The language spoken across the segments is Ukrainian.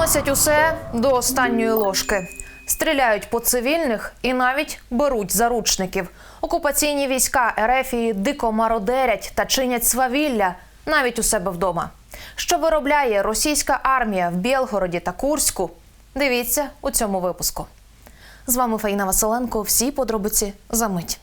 Виносять усе до останньої ложки. Стріляють по цивільних і навіть беруть заручників. Окупаційні війська Ерефії дико мародерять та чинять свавілля навіть у себе вдома. Що виробляє російська армія в Білгороді та Курську? Дивіться у цьому випуску. З вами Фаїна Василенко. Всі подробиці за мить.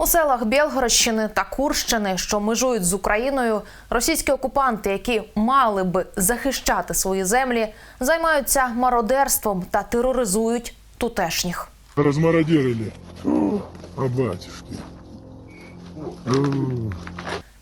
У селах Білгородщини та Курщини, що межують з Україною, російські окупанти, які мали би захищати свої землі, займаються мародерством та тероризують тутешніх. Розмародерили. А батюшки.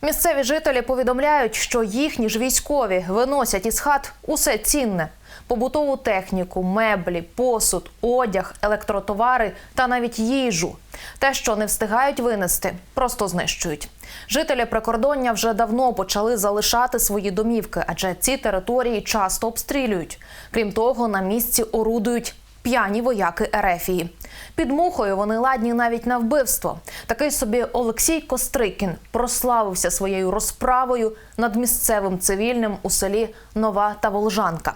Місцеві жителі повідомляють, що їхні ж військові виносять із хат усе цінне: побутову техніку, меблі, посуд, одяг, електротовари та навіть їжу. Те, що не встигають винести, просто знищують. Жителі прикордоння вже давно почали залишати свої домівки, адже ці території часто обстрілюють. Крім того, на місці орудують п'яні вояки Ерефії. Під мухою вони ладні навіть на вбивство. Такий собі Олексій Кострикін прославився своєю розправою над місцевим цивільним у селі Нова та Волжанка.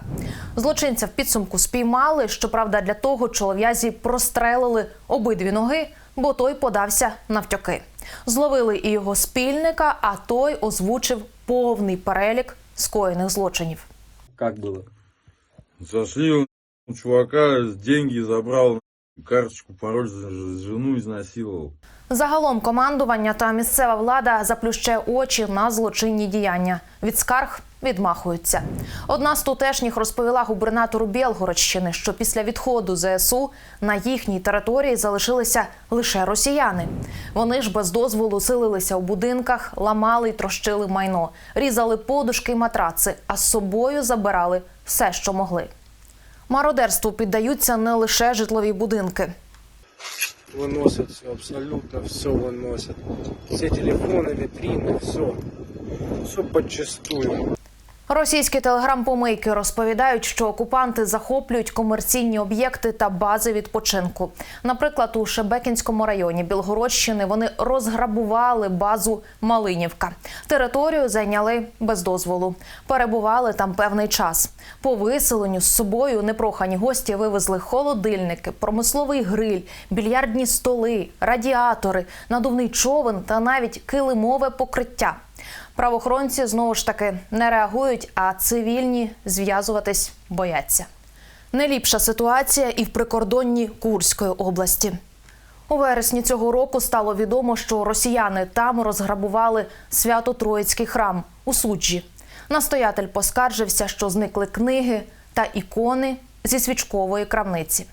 Злочинця в підсумку спіймали. Щоправда, для того чолов'язі прострелили обидві ноги, бо той подався навтьоки. Зловили і його спільника, а той озвучив повний перелік скоєних злочинів. Как было? Зашли у чувака, деньги забрал, карточку, пароль, жену изнасиловал. Загалом командування та місцева влада заплющає очі на злочинні діяння. Від скарг відмахуються. Одна з тутешніх розповіла губернатору Білгородщини, що після відходу ЗСУ на їхній території залишилися лише росіяни. Вони ж без дозволу силилися у будинках, ламали й трощили майно, різали подушки й матраци, а з собою забирали все, що могли. Мародерству піддаються не лише житлові будинки. Выносят все, абсолютно все выносят. Все телефоны, витрины, все. Все подчистую. Російські телеграм-помийки розповідають, що окупанти захоплюють комерційні об'єкти та бази відпочинку. Наприклад, у Шебекінському районі Білгородщини вони розграбували базу Малинівка. Територію зайняли без дозволу. Перебували там певний час. По виселенню з собою непрохані гості вивезли холодильники, промисловий гриль, більярдні столи, радіатори, надувний човен та навіть килимове покриття. Правоохоронці знову ж таки не реагують, а цивільні зв'язуватись бояться. Не ліпша ситуація і в прикордонні Курської області. У вересні цього року стало відомо, що росіяни там розграбували свято-троїцький храм у суджі. Настоятель поскаржився, що зникли книги та ікони зі свічкової крамниці.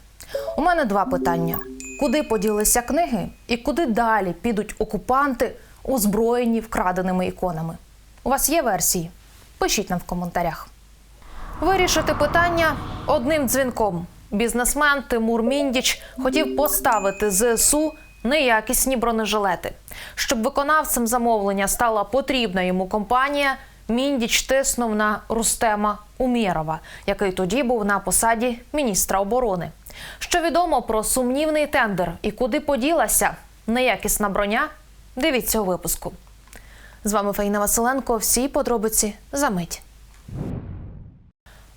У мене два питання: куди поділися книги, і куди далі підуть окупанти, озброєні вкраденими іконами? У вас є версії? Пишіть нам в коментарях. Вирішити питання одним дзвінком. Бізнесмен Тимур Міндіч хотів поставити ЗСУ неякісні бронежилети. Щоб виконавцем замовлення стала потрібна йому компанія, Міндіч тиснув на Рустема Умєрова, який тоді був на посаді міністра оборони. Що відомо про сумнівний тендер і куди поділася неякісна броня? Дивіться у випуску. З вами Фаїна Василенко. Всі подробиці за мить.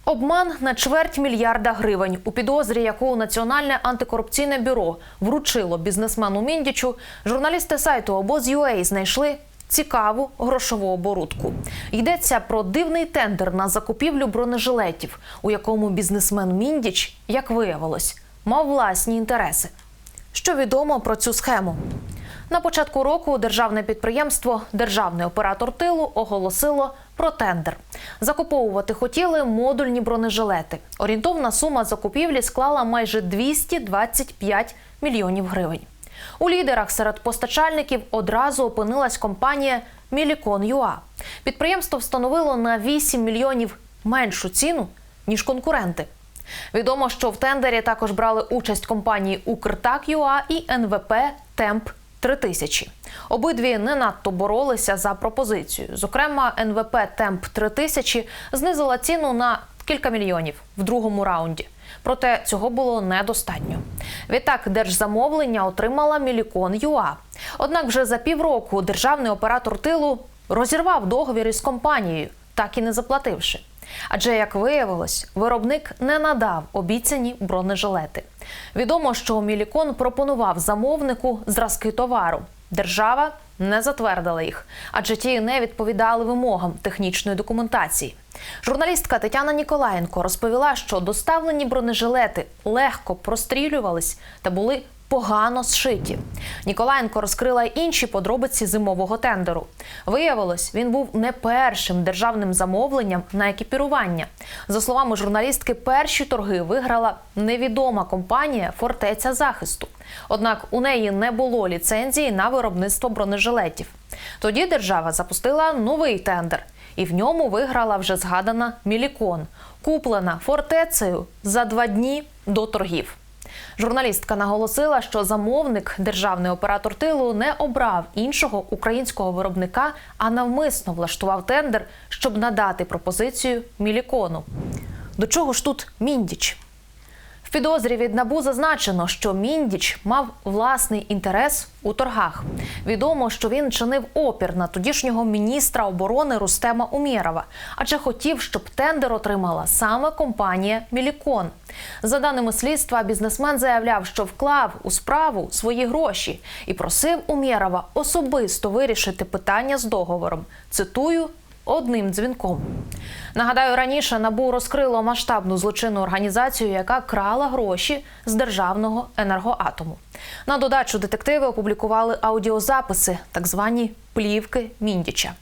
Обман на чверть мільярда гривень у підозрі, яку Національне антикорупційне бюро вручило бізнесмену Міндічу, журналісти сайту Обоз.UA знайшли цікаву грошову оборудку. Йдеться про дивний тендер на закупівлю бронежилетів, у якому бізнесмен Міндіч, як виявилось, мав власні інтереси. Що відомо про цю схему? На початку року державне підприємство Державний оператор тилу оголосило про тендер. Закуповувати хотіли модульні бронежилети. Орієнтовна сума закупівлі склала майже 225 мільйонів гривень. У лідерах серед постачальників одразу опинилась компанія Мілікон ЮА. Підприємство встановило на 8 мільйонів меншу ціну ніж конкуренти. Відомо, що в тендері також брали участь компанії Укртак ЮА і НВП Темп 3000. Обидві не надто боролися за пропозицію. Зокрема, НВП Темп 3000 знизила ціну на кілька мільйонів в другому раунді. Проте цього було недостатньо. Відтак держзамовлення отримала Мілікон ЮА. Однак вже за півроку державний оператор тилу розірвав договір із компанією, так і не заплативши. Адже, як виявилось, виробник не надав обіцяні бронежилети. Відомо, що Мілікон пропонував замовнику зразки товару. Держава не затвердила їх, адже ті не відповідали вимогам технічної документації. Журналістка Тетяна Ніколаєнко розповіла, що доставлені бронежилети легко прострілювались та були погано зшиті. Ніколаєнко розкрила інші подробиці зимового тендеру. Виявилось, він був не першим державним замовленням на екіпірування. За словами журналістки, перші торги виграла невідома компанія Фортеця захисту. Однак у неї не було ліцензії на виробництво бронежилетів. Тоді держава запустила новий тендер, і в ньому виграла вже згадана Мілікон, куплена фортецею за два дні до торгів. Журналістка наголосила, що замовник, державний оператор тилу, не обрав іншого українського виробника, а навмисно влаштував тендер, щоб надати пропозицію Мілікону. До чого ж тут міндіч? В підозрі від набу зазначено, що міндіч мав власний інтерес у торгах. Відомо, що він чинив опір на тодішнього міністра оборони Рустема Умєрова, адже хотів, щоб тендер отримала саме компанія Мілікон. За даними слідства, бізнесмен заявляв, що вклав у справу свої гроші і просив Умєрова особисто вирішити питання з договором. Цитую одним дзвінком. Нагадаю, раніше набу розкрило масштабну злочинну організацію, яка крала гроші з державного енергоатому. На додачу детективи опублікували аудіозаписи, так звані плівки Міндіча.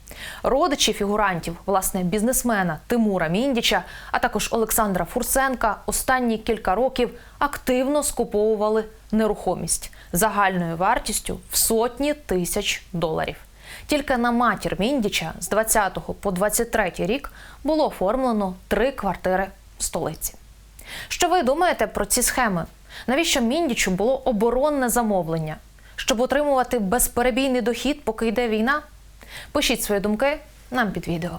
Родичі фігурантів, власне, бізнесмена Тимура Міндіча, а також Олександра Фурсенка, останні кілька років активно скуповували нерухомість загальною вартістю в сотні тисяч доларів. Тільки на матір Міндіча з 20 по 23 рік було оформлено три квартири в столиці. Що ви думаєте про ці схеми? Навіщо Міндічу було оборонне замовлення? Щоб отримувати безперебійний дохід, поки йде війна? Пишіть свої думки нам під відео.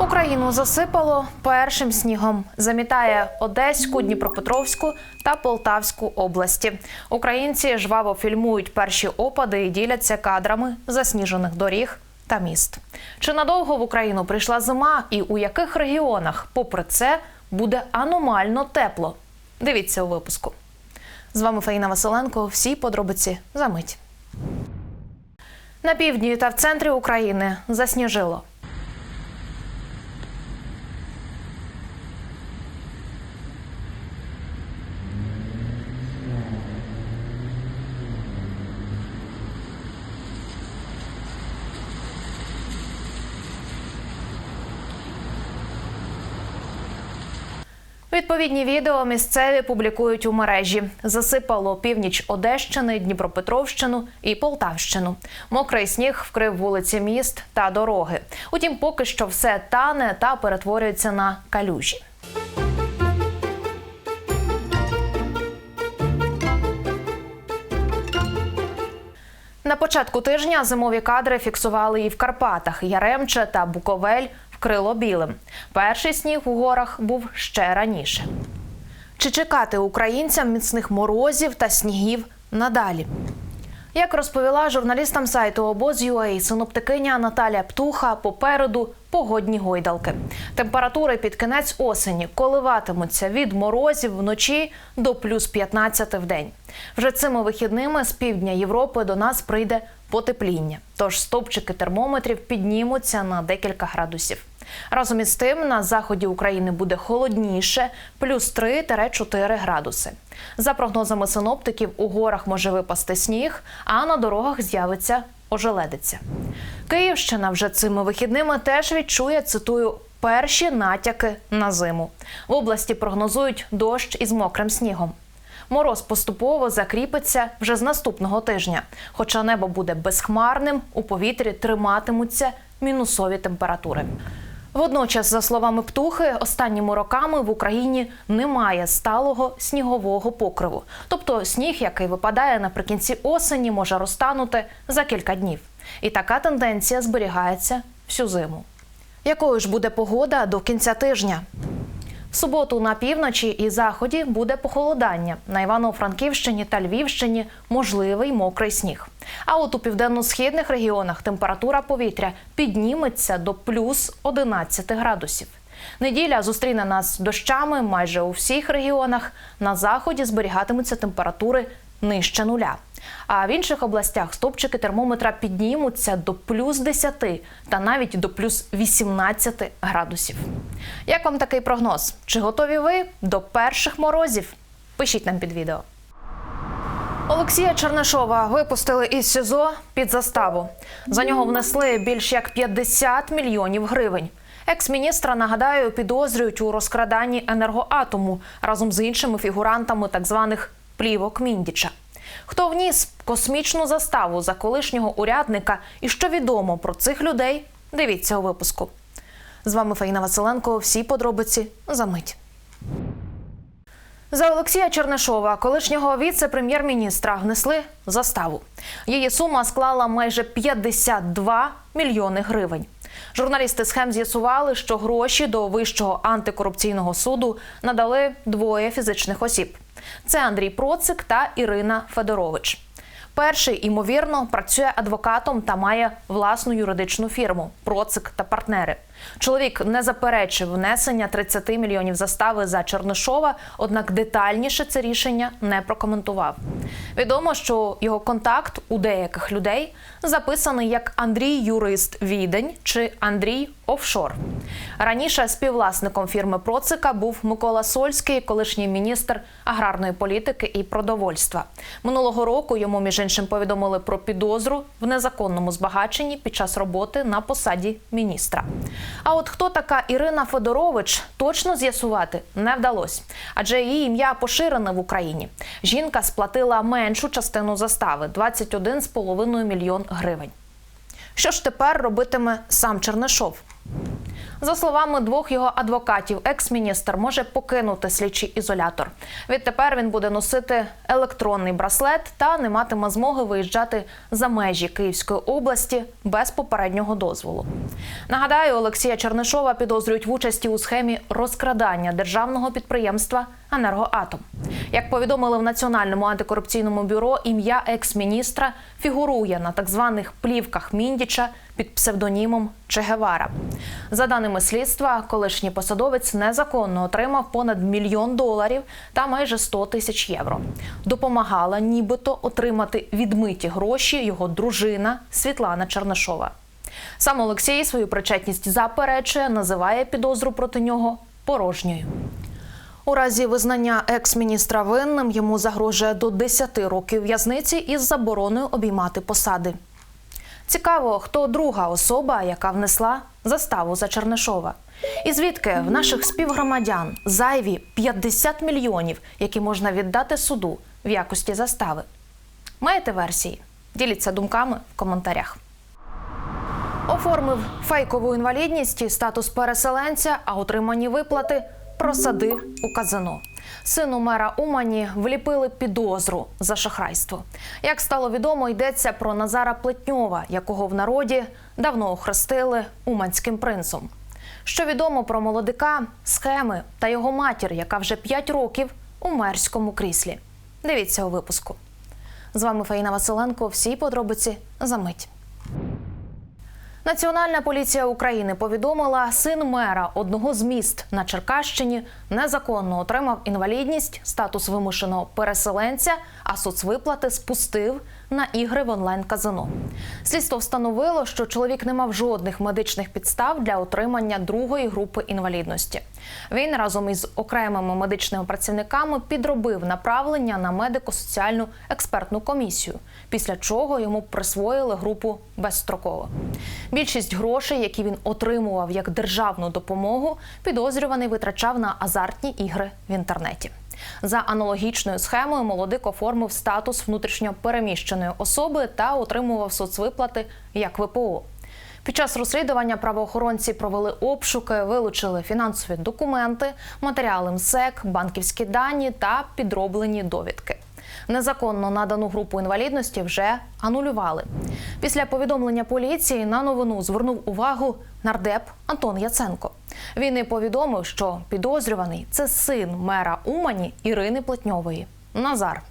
Україну засипало першим снігом. Замітає Одеську, Дніпропетровську та Полтавську області. Українці жваво фільмують перші опади і діляться кадрами засніжених доріг та міст. Чи надовго в Україну прийшла зима, і у яких регіонах, попри це, буде аномально тепло? Дивіться у випуску. З вами Фаїна Василенко. Всі подробиці за мить. На півдні та в центрі України засніжило. Відповідні відео місцеві публікують у мережі. Засипало північ Одещини, Дніпропетровщину і Полтавщину. Мокрий сніг вкрив вулиці міст та дороги. Утім, поки що все тане та перетворюється на калюжі. На початку тижня зимові кадри фіксували і в Карпатах. Яремче та Буковель вкрило білим. Перший сніг у горах був ще раніше. Чи чекати українцям міцних морозів та снігів надалі? Як розповіла журналістам сайту обоз.ua синоптикиня Наталя Птуха, попереду погодні гойдалки. Температури під кінець осені коливатимуться від морозів вночі до плюс 15 в день. Вже цими вихідними з півдня Європи до нас прийде потепління. Тож стопчики термометрів піднімуться на декілька градусів. Разом із тим на заході України буде холодніше, плюс 3-4 градуси. За прогнозами синоптиків, у горах може випасти сніг, а на дорогах з'явиться ожеледиця. Київщина вже цими вихідними теж відчує, цитую, перші натяки на зиму. В області прогнозують дощ із мокрим снігом. Мороз поступово закріпиться вже з наступного тижня. Хоча небо буде безхмарним, у повітрі триматимуться мінусові температури. Водночас, за словами птухи, останніми роками в Україні немає сталого снігового покриву. Тобто сніг, який випадає наприкінці осені, може розтанути за кілька днів. І така тенденція зберігається всю зиму. Якою ж буде погода до кінця тижня? Суботу на півночі і заході буде похолодання. На Івано-Франківщині та Львівщині можливий мокрий сніг. А от у південно-східних регіонах температура повітря підніметься до плюс 11 градусів. Неділя зустріне нас дощами майже у всіх регіонах. На заході зберігатимуться температури нижче нуля. А в інших областях стопчики термометра піднімуться до плюс 10 та навіть до плюс 18 градусів. Як вам такий прогноз? Чи готові ви до перших морозів? Пишіть нам під відео. Олексія Чернишова випустили із СІЗО під заставу. За нього внесли більш як 50 мільйонів гривень. Екс-міністра, нагадаю, підозрюють у розкраданні енергоатому разом з іншими фігурантами так званих плівок Міндіча. Хто вніс космічну заставу за колишнього урядника і що відомо про цих людей? Дивіться у випуску. З вами Фаїна Василенко. Всі подробиці за мить. За Олексія Чернишова, колишнього віце-прем'єр-міністра, внесли заставу. Її сума склала майже 52 мільйони гривень. Журналісти схем з'ясували, що гроші до вищого антикорупційного суду надали двоє фізичних осіб: це Андрій Процик та Ірина Федорович. Перший, ймовірно, працює адвокатом та має власну юридичну фірму Процик та партнери. Чоловік не заперечив внесення 30 мільйонів застави за Чернишова, однак детальніше це рішення не прокоментував. Відомо, що його контакт у деяких людей записаний як Андрій Юрист Відень чи Андрій Офшор. Раніше співвласником фірми Процика був Микола Сольський, колишній міністр аграрної політики і продовольства. Минулого року йому між іншим повідомили про підозру в незаконному збагаченні під час роботи на посаді міністра. А от хто така Ірина Федорович, точно з'ясувати не вдалося, адже її ім'я поширене в Україні. Жінка сплатила меншу частину застави 21,5 мільйон гривень. Що ж тепер робитиме сам Чернишов? За словами двох його адвокатів, екс-міністр може покинути слідчий ізолятор. Відтепер він буде носити електронний браслет та не матиме змоги виїжджати за межі Київської області без попереднього дозволу. Нагадаю, Олексія Чернишова підозрюють в участі у схемі розкрадання державного підприємства Енергоатом. Як повідомили в Національному антикорупційному бюро, ім'я екс-міністра фігурує на так званих плівках Міндіча під псевдонімом Че Гевара. За даними слідства, колишній посадовець незаконно отримав понад мільйон доларів та майже 100 тисяч євро. Допомагала нібито отримати відмиті гроші його дружина Світлана Чернишова. Сам Олексій свою причетність заперечує, називає підозру проти нього порожньою. У разі визнання екс-міністра винним йому загрожує до 10 років в'язниці із забороною обіймати посади. Цікаво, хто друга особа, яка внесла заставу за Чернишова. І звідки в наших співгромадян зайві 50 мільйонів, які можна віддати суду в якості застави? Маєте версії? Діліться думками в коментарях. Оформив фейкову інвалідність і статус переселенця, а отримані виплати просадив у казино. Сину мера Умані вліпили підозру за шахрайство. Як стало відомо, йдеться про Назара Плетньова, якого в народі давно охрестили уманським принцом. Що відомо про молодика, схеми та його матір, яка вже 5 років у мерському кріслі. Дивіться у випуску. З вами Фаїна Василенко. Всі подробиці за мить. Національна поліція України повідомила, син мера одного з міст на Черкащині незаконно отримав інвалідність, статус вимушеного переселенця, а соцвиплати спустив на ігри в онлайн-казино. Слідство встановило, що чоловік не мав жодних медичних підстав для отримання другої групи інвалідності. Він разом із окремими медичними працівниками підробив направлення на медико-соціальну експертну комісію, після чого йому присвоїли групу безстроково. Більшість грошей, які він отримував як державну допомогу, підозрюваний витрачав на азартні ігри в інтернеті. За аналогічною схемою молодик оформив статус внутрішньо переміщеної особи та отримував соцвиплати як ВПО. Під час розслідування правоохоронці провели обшуки, вилучили фінансові документи, матеріали МСЕК, банківські дані та підроблені довідки. Незаконно надану групу інвалідності вже анулювали. Після повідомлення поліції на новину звернув увагу нардеп Антон Яценко. Він і повідомив, що підозрюваний це син мера Умані Ірини Плетньової Назар.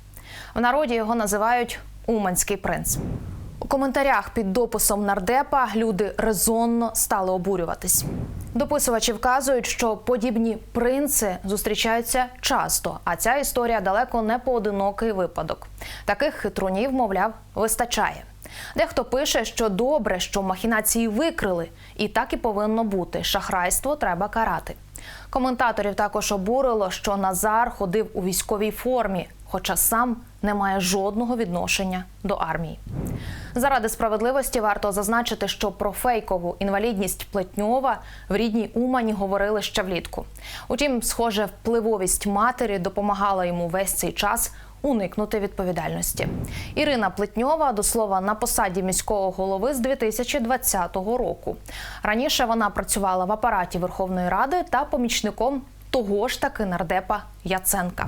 В народі його називають Уманський принц. Коментарях під дописом нардепа люди резонно стали обурюватись. Дописувачі вказують, що подібні принци зустрічаються часто, а ця історія далеко не поодинокий випадок. Таких хитрунів, мовляв, вистачає. Дехто пише, що добре, що махінації викрили, і так і повинно бути. Шахрайство треба карати. Коментаторів також обурило, що Назар ходив у військовій формі, хоча сам не має жодного відношення до армії. Заради справедливості варто зазначити, що про фейкову інвалідність Плетньова в рідній Умані говорили ще влітку. Утім, схоже, впливовість матері допомагала йому весь цей час уникнути відповідальності. Ірина Плетньова, до слова, на посаді міського голови з 2020 року. Раніше вона працювала в апараті Верховної Ради та помічником того ж таки нардепа Яценка.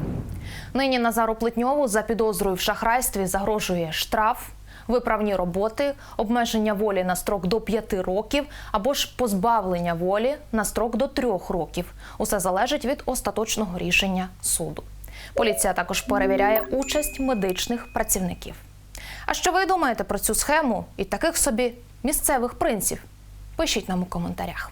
Нині Назару Плетньову за підозрою в шахрайстві загрожує штраф, виправні роботи, обмеження волі на строк до 5 років або ж позбавлення волі на строк до 3 років. Усе залежить від остаточного рішення суду. Поліція також перевіряє участь медичних працівників. А що ви думаєте про цю схему і таких собі місцевих принців? Пишіть нам у коментарях.